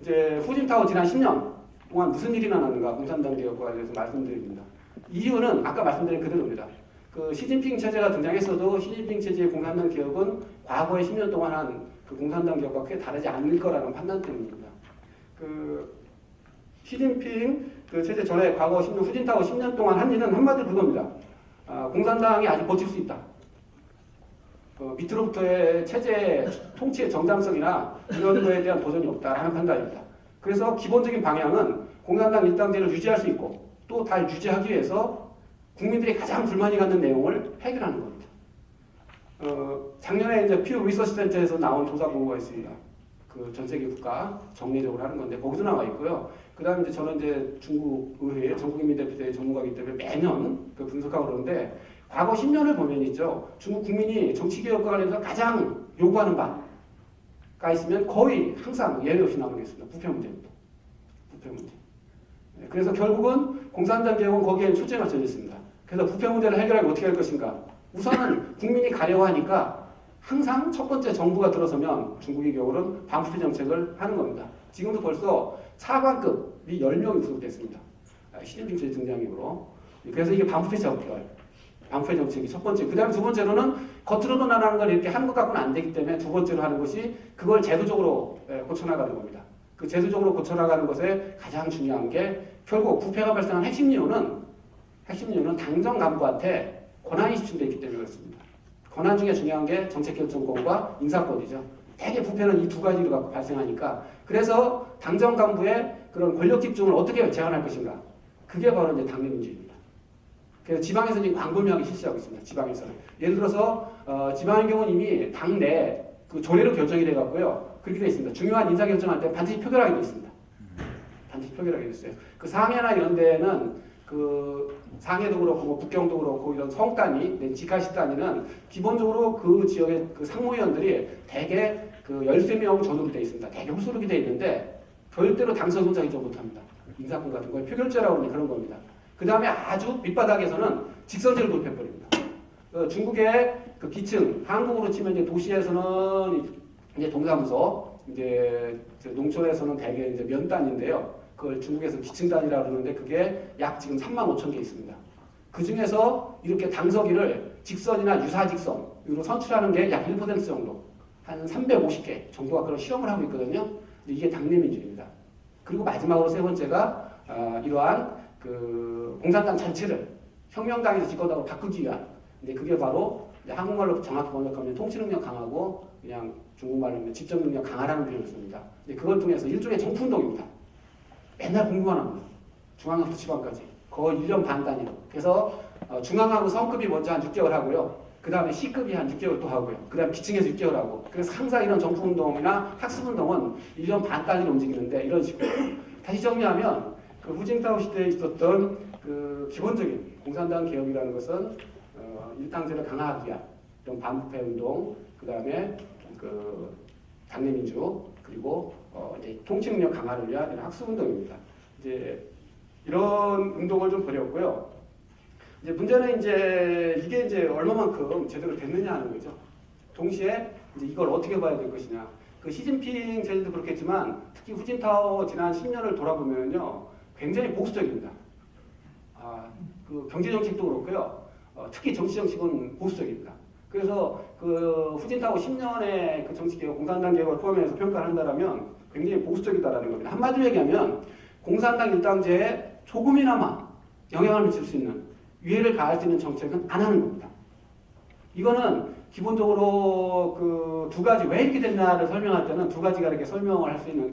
이제 후진타워 지난 10년 동안 무슨 일이 나는가 공산당 개혁과 대해서 말씀드립니다. 이유는 아까 말씀드린 그대로입니다. 그 시진핑 체제가 등장했어도 시진핑 체제의 공산당 개혁은 과거의 10년 동안 한 그 공산당 개혁과 크게 다르지 않을 거라는 판단 때문입니다. 그 시진핑 그 체제 전에 과거 10년 후진타워 10년 동안 한 일은 한마디로 그겁니다. 아, 공산당이 아직 버틸 수 있다. 그 밑으로부터의 체제 통치의 정당성이나 이런 거에 대한 도전이 없다라는 판단입니다. 그래서 기본적인 방향은 공산당 일당제를 유지할 수 있고 또달 유지하기 위해서 국민들이 가장 불만이 갖는 내용을 해결하는 겁니다. 어, 작년에 이제 피어 리서치 센터에서 나온 조사 보고가 있습니다. 그 전 세계 국가 정례적으로 하는 건데 거기서 나와 있고요. 그다음에 이제 저는 이제 중국 의회 전국인민대표대회 전문가이기 때문에 매년 그 분석하고 그러는데 과거 10년을 보면 있죠. 중국 국민이 정치 개혁과 관련해서 가장 요구하는 바가 있으면 거의 항상 예외 없이 있습니다. 부패 문제입니다. 부패 문제. 네, 그래서 결국은 공산당 개혁은 거기에 초점이 맞춰져 있습니다. 그래서 부패 문제를 해결하기 어떻게 할 것인가? 우선은 국민이 가려고 하니까 항상 첫 번째 정부가 들어서면 중국의 경우는 반부패 정책을 하는 겁니다. 지금도 벌써 차관급이 10명이 구속됐습니다. 아, 시진핑 주의 등장 이후로. 그래서 이게 반부패 정책, 반부패 정책이 첫 번째. 그 다음에 두 번째로는 겉으로도 나가는 걸 이렇게 하는 것 갖고는 안 되기 때문에 두 번째로 하는 것이 그걸 제도적으로 예, 고쳐나가는 겁니다. 그 제도적으로 고쳐나가는 것에 가장 중요한 게 결국 부패가 발생한 핵심 이유는 핵심 이유는 당정 간부한테 권한이 집중되어 있기 때문에 그렇습니다. 권한 중에 중요한 게 정책결정권과 인사권이죠. 대개 부패는 이 두 가지를 갖고 발생하니까 그래서 당정 간부의 그런 권력 집중을 어떻게 제한할 것인가 그게 바로 이제 당내민주입니다. 그래서 지방에서 지금 광범위하게 실시하고 있습니다. 지방에서는 예를 들어서 어, 지방의 경우는 이미 당내 그 조례로 결정이 돼 갖고요 그렇게 돼 있습니다. 중요한 인사 결정할 때 반드시 표결하게 돼 있습니다. 반드시 표결하게 돼 있어요. 그 상해나 이런 데는 그 상해도 그렇고 뭐 북경도 그렇고 이런 성단위, 네, 직하시 단위는 기본적으로 그 지역의 그 상무위원들이 대개 그 13명 전후로 되어 있습니다. 대개 후수록이 되어 있는데 절대로 당선 손자이지 못합니다. 인사권 같은 거에 표결제라고 하는 그런 겁니다. 그 다음에 아주 밑바닥에서는 직선제를 도입해버립니다. 어, 중국의 그 기층, 한국으로 치면 이제 도시에서는 이제 동사무소, 이제 저 농촌에서는 대개 이제 면단인데요. 그걸 중국에서 기층단이라고 그러는데 그게 약 지금 3만 5천 개 있습니다. 그 중에서 이렇게 당서기를 직선이나 유사직선으로 선출하는 게 약 1% 정도, 한 350개 정도가 그런 실험을 하고 있거든요. 이게 당내민주입니다. 그리고 마지막으로 세 번째가 아, 이러한 그 공산당 전체를 혁명당에서 집권당으로 바꾸기 위한 근데 그게 바로 한국말로 정확히 번역하면 통치 능력 강하고 그냥 중국말로 하면 집정 능력 강하라는 표현을 씁니다. 근데 그걸 통해서 일종의 정풍동입니다. 맨날 공부만 합니다. 중앙부터 지방까지. 거의 1년 반 단위로. 그래서 어, 중앙하고 성급이 먼저 한 6개월 하고요. 그 다음에 C급이 한 6개월 또 하고요. 그 다음에 기층에서 6개월 하고. 그래서 항상 이런 정풍운동이나 학습운동은 1년 반 단위로 움직이는데 이런 식으로. 다시 정리하면 그 후진타오 시대에 있었던 그 기본적인 공산당 개혁이라는 것은 어, 일당제를 강화하기 위한 이런 반부패 운동, 그 다음에 그 당내민주, 그리고 어, 이제 통치 능력 강화를 위한 이런 학습 운동입니다. 이제 이런 운동을 좀 벌였고요. 이제 문제는 이제 이게 이제 얼마만큼 제대로 됐느냐 하는 거죠. 동시에 이제 이걸 어떻게 봐야 될 것이냐. 그 시진핑 제재도 그렇겠지만 특히 후진타오 지난 10년을 돌아보면요 굉장히 보수적입니다. 아, 그 경제 정책도 그렇고요. 어, 특히 정치 정책은 보수적입니다. 그래서 그 후진타오 10년의 그 정치 개혁, 공산당 개혁을 포함해서 평가를 한다면 굉장히 보수적이다라는 겁니다. 한마디로 얘기하면 공산당 일당제에 조금이나마 영향을 미칠 수 있는 위해를 가할 수 있는 정책은 안 하는 겁니다. 이거는 기본적으로 그 두 가지 왜 이렇게 됐나를 설명할 때는 두 가지가 이렇게 설명을 할 수 있는